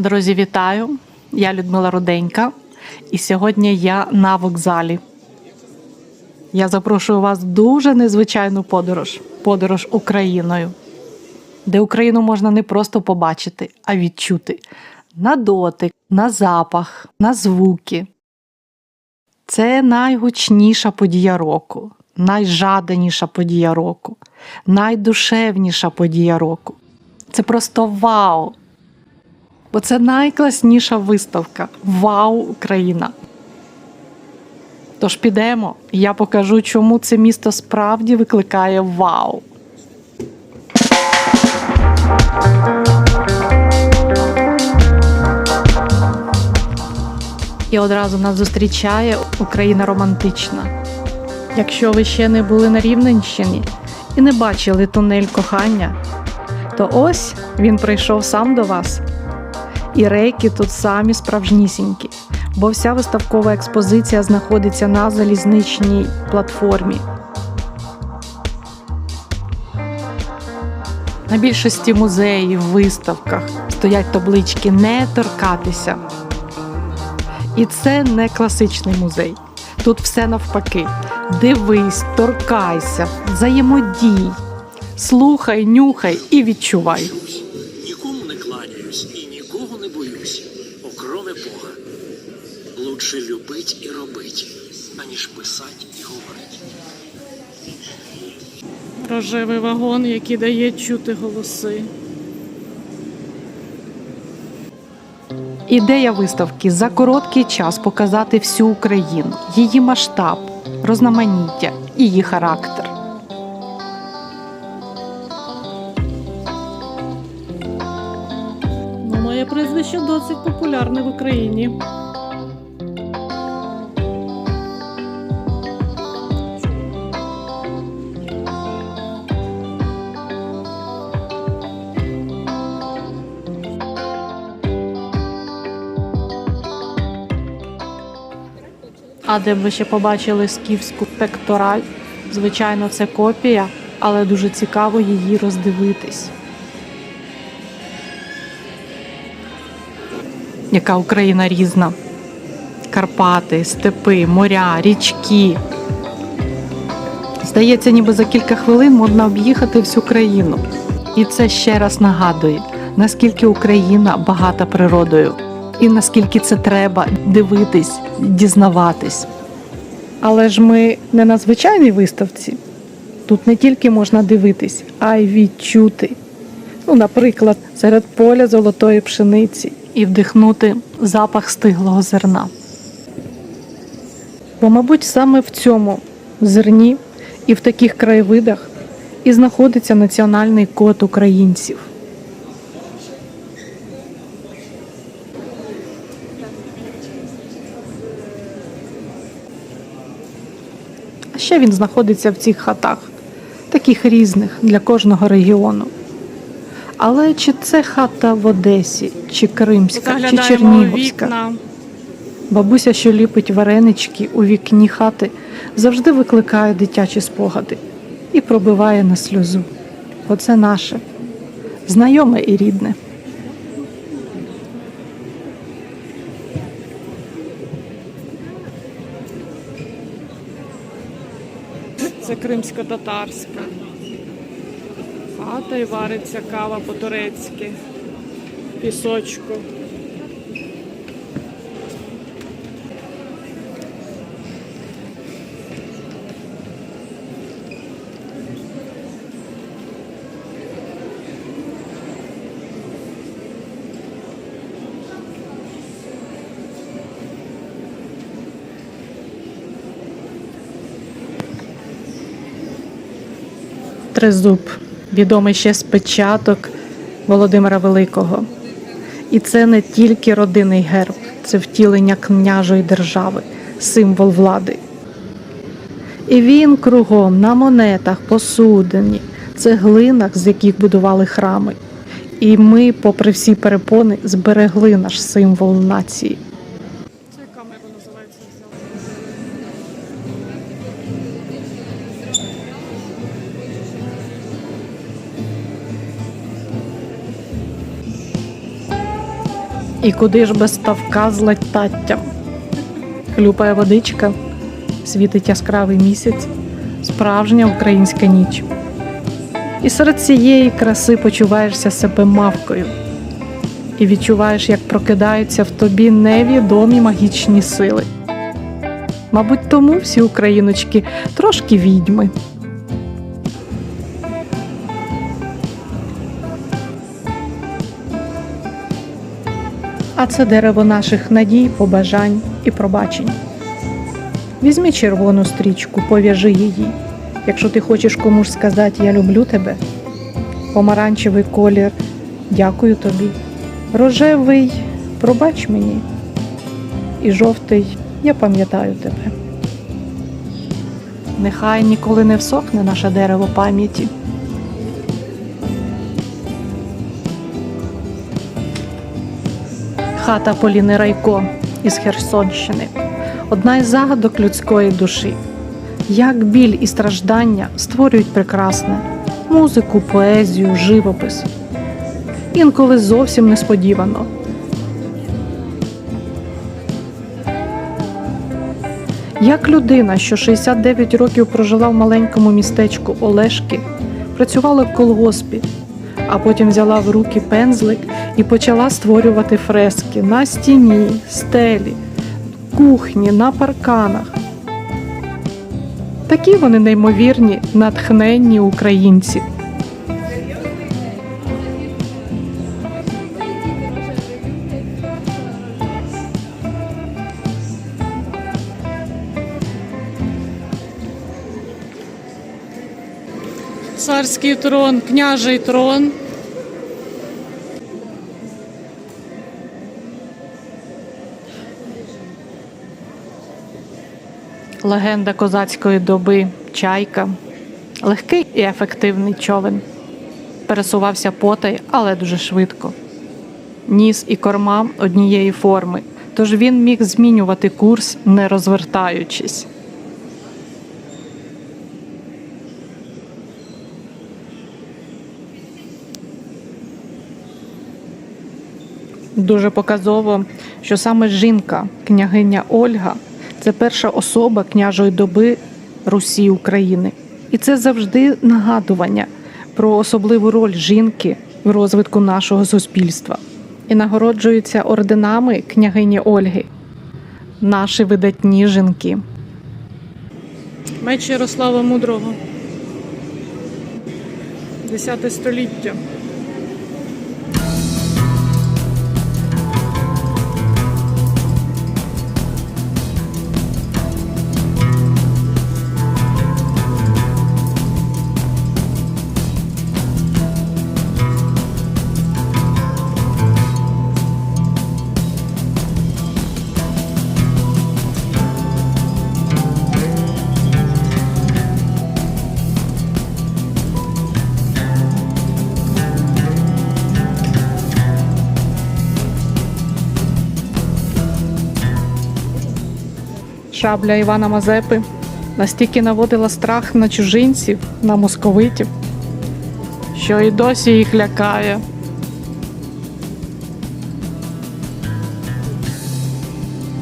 Друзі, вітаю! Я Людмила Руденька, і сьогодні я на вокзалі. Я запрошую вас в дуже незвичайну подорож подорож Україною, де Україну можна не просто побачити, а відчути на дотик, на запах, на звуки. Це найгучніша подія року, найжаданіша подія року, найдушевніша подія року. Це просто вау! Бо це найкласніша виставка. Вау, Україна! Тож підемо, і я покажу, чому це місто справді викликає вау. І одразу нас зустрічає Україна романтична. Якщо ви ще не були на Рівненщині і не бачили тунель кохання, то ось він прийшов сам до вас. І рейки тут самі справжнісінькі, бо вся виставкова експозиція знаходиться на залізничній платформі. На більшості музеїв, виставках стоять таблички не торкатися. І це не класичний музей. Тут все навпаки. Дивись, торкайся, взаємодій, слухай, нюхай і відчувай. Любить і робить, аніж писать і говорить. Рожевий вагон, який дає чути голоси. Ідея виставки за короткий час показати всю Україну, її масштаб, розноманіття і її характер. Ну, моє прізвище досить популярне в Україні. А де ви ще побачили скіфську пектораль? Звичайно, це копія, але дуже цікаво її роздивитись. Яка Україна різна. Карпати, степи, моря, річки. Здається, ніби за кілька хвилин можна об'їхати всю країну. І це ще раз нагадує, наскільки Україна багата природою, і наскільки це треба дивитись, дізнаватись. Але ж ми не на звичайній виставці. Тут не тільки можна дивитись, а й відчути. Ну, наприклад, серед поля золотої пшениці і вдихнути запах стиглого зерна. Бо, мабуть, саме в цьому зерні і в таких краєвидах і знаходиться національний код українців. Ще він знаходиться в цих хатах, таких різних для кожного регіону. Але чи це хата в Одесі, чи Кримська, чи Чернігівська? Бабуся, що ліпить варенички у вікні хати, завжди викликає дитячі спогади і пробиває на сльозу. Оце наше, знайоме і рідне. Це кримсько-татарська. Хата і вариться кава по-турецьки, пісочку. Тризуб, відомий ще з печаток Володимира Великого. І це не тільки родинний герб, це втілення княжої держави, символ влади. І він кругом на монетах, посудині, цеглинах, з яких будували храми. І ми, попри всі перепони, зберегли наш символ нації. І куди ж без ставка з лататтям? Хлюпає водичка, світить яскравий місяць, справжня українська ніч. І серед цієї краси почуваєшся себе мавкою і відчуваєш, як прокидаються в тобі невідомі магічні сили. Мабуть, тому всі україночки трошки відьми. А це дерево наших надій, побажань і пробачень. Візьми червону стрічку, пов'яжи її. Якщо ти хочеш комусь сказати Я люблю тебе, помаранчевий колір дякую тобі, рожевий пробач мені, і жовтий я пам'ятаю тебе. Нехай ніколи не всохне наше дерево пам'яті. Хата Поліни Райко із Херсонщини одна із загадок людської душі. Як біль і страждання створюють прекрасне музику, поезію, живопис. Інколи зовсім несподівано. Як людина, що 69 років прожила в маленькому містечку Олешки, працювала в колгоспі, а потім взяла в руки пензлик і почала створювати фрески на стіні, стелі, кухні, на парканах. Такі вони неймовірні, натхненні українці. Царський трон, княжий трон. Легенда козацької доби чайка. Легкий і ефективний човен. Пересувався потай, але дуже швидко. Ніс і корма однієї форми, тож він міг змінювати курс, не розвертаючись. Дуже показово, що саме жінка, княгиня Ольга, це перша особа княжої доби Русі України. І це завжди нагадування про особливу роль жінки в розвитку нашого суспільства. І нагороджуються орденами княгині Ольги, наші видатні жінки. Меч Ярослава Мудрого. Десяте століття. Шабля Івана Мазепи настільки наводила страх на чужинців, на московитів, що і досі їх лякає.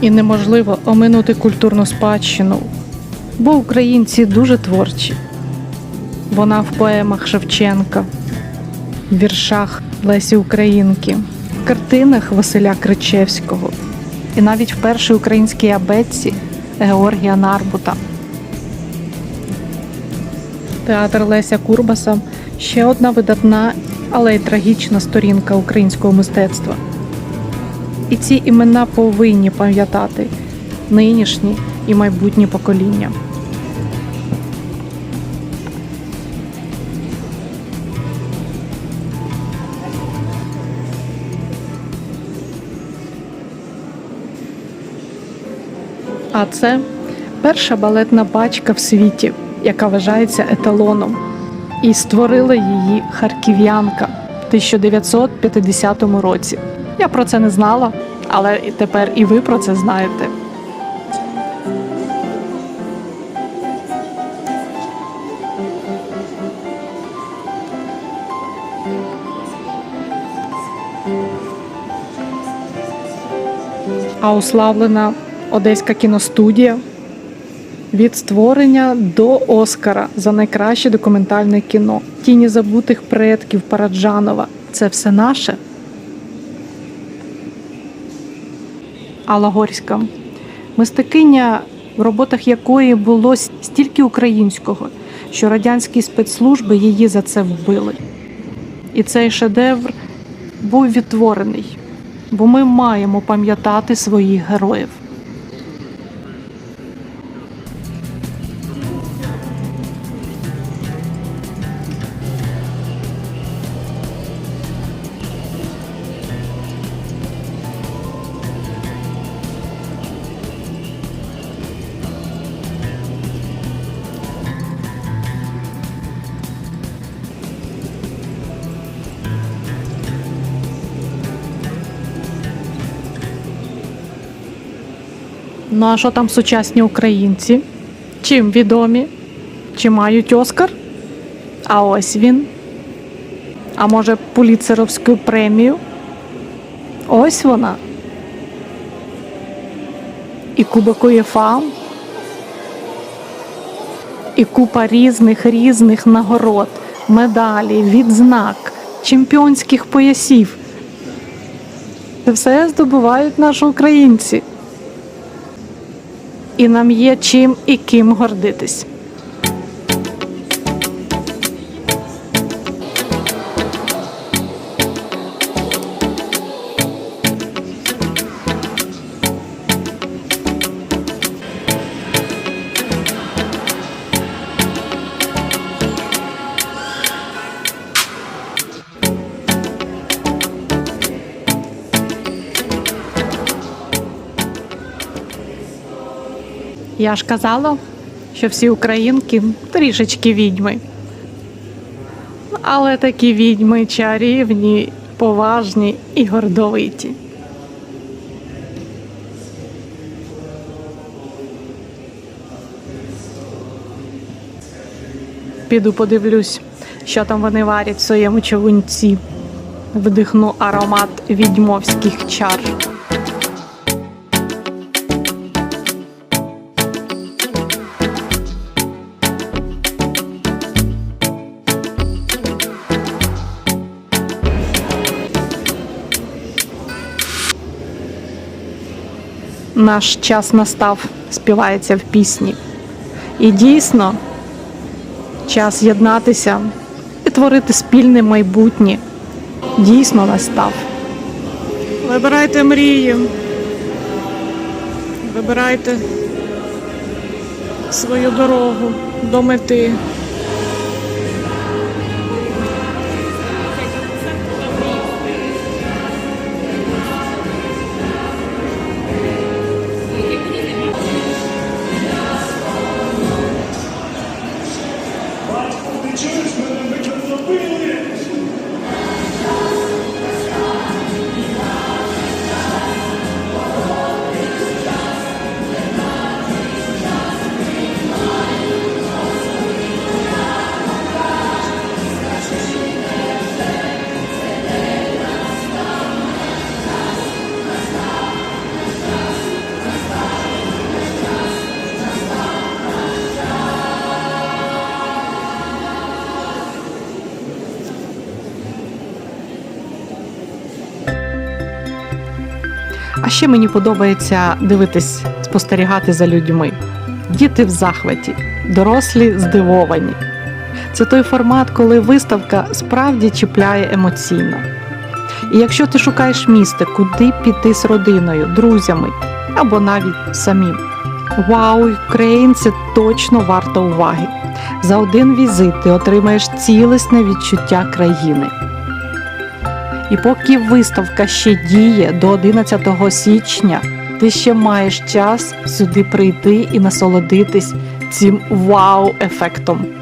І неможливо оминути культурну спадщину, бо українці дуже творчі. Вона в поемах Шевченка, в віршах Лесі Українки, в картинах Василя Кричевського і навіть в першій українській абетці Георгія Нарбута. Театр Леся Курбаса ще одна видатна, але й трагічна сторінка українського мистецтва. І ці імена повинні пам'ятати нинішні і майбутні покоління. А це перша балетна бачка в світі, яка вважається еталоном. І створила її харків'янка в 1950 році. Я про це не знала, але тепер і ви про це знаєте. а уславлена Одеська кіностудія від створення до Оскара за найкраще документальне кіно. Тіні забутих предків Параджанова. Це все наше. Алла Горська. Мистакиня, в роботах якої було стільки українського, що радянські спецслужби її за це вбили. І цей шедевр був відтворений, бо ми маємо пам'ятати своїх героїв. Ну а що там сучасні українці? Чим відомі? Чи мають Оскар? А ось він. А може, Пуліцеровську премію? Ось вона. І Кубок УЄФА. І купа різних різних нагород, медалі, відзнак, чемпіонських поясів. Це все здобувають наші українці і нам є чим і ким гордитись. Я ж казала, що всі українки трішечки відьми. Але такі відьми чарівні, поважні і гордовиті. Піду подивлюсь, що там вони варять в своєму човунці. Вдихну аромат відьмовських чар. Наш час настав, співається в пісні. І дійсно, час єднатися і творити спільне майбутнє. Дійсно настав. Вибирайте мрії. Вибирайте свою дорогу до мети. We А ще мені подобається дивитись, спостерігати за людьми. Діти в захваті, дорослі здивовані. Це той формат, коли виставка справді чіпляє емоційно. І якщо ти шукаєш місце, куди піти з родиною, друзями або навіть самим, вау, Україн це точно варто уваги. За один візит ти отримаєш цілісне відчуття країни. І поки виставка ще діє до 11 січня, ти ще маєш час сюди прийти і насолодитись цим вау-ефектом.